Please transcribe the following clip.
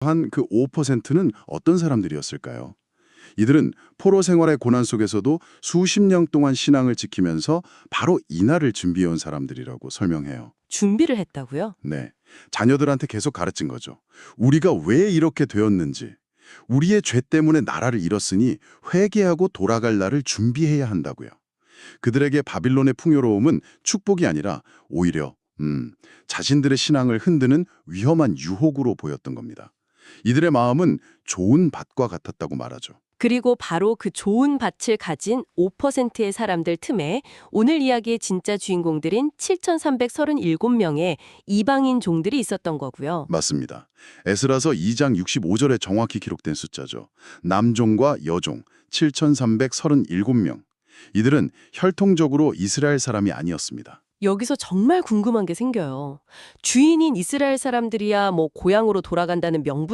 한 그 5%는 어떤 사람들이었을까요? 이들은 포로 생활의 고난 속에서도 수십 년 동안 신앙을 지키면서 바로 이날을 준비해온 사람들이라고 설명해요. 준비를 했다고요? 네. 자녀들한테 계속 가르친 거죠. 우리가 왜 이렇게 되었는지, 우리의 죄 때문에 나라를 잃었으니 회개하고 돌아갈 날을 준비해야 한다고요. 그들에게 바빌론의 풍요로움은 축복이 아니라 오히려 음, 자신들의 신앙을 흔드는 위험한 유혹으로 보였던 겁니다. 이들의 마음은 좋은 밭과 같았다고 말하죠. 그리고 바로 그 좋은 밭을 가진 5%의 사람들 틈에 오늘 이야기의 진짜 주인공들인 7,337명의 이방인 종들이 있었던 거고요. 맞습니다. 에스라서 2장 65절에 정확히 기록된 숫자죠. 남종과 여종 7,337명. 이들은 혈통적으로 이스라엘 사람이 아니었습니다. 여기서 정말 궁금한 게 생겨요. 주인인 이스라엘 사람들이야 뭐 고향으로 돌아간다는 명분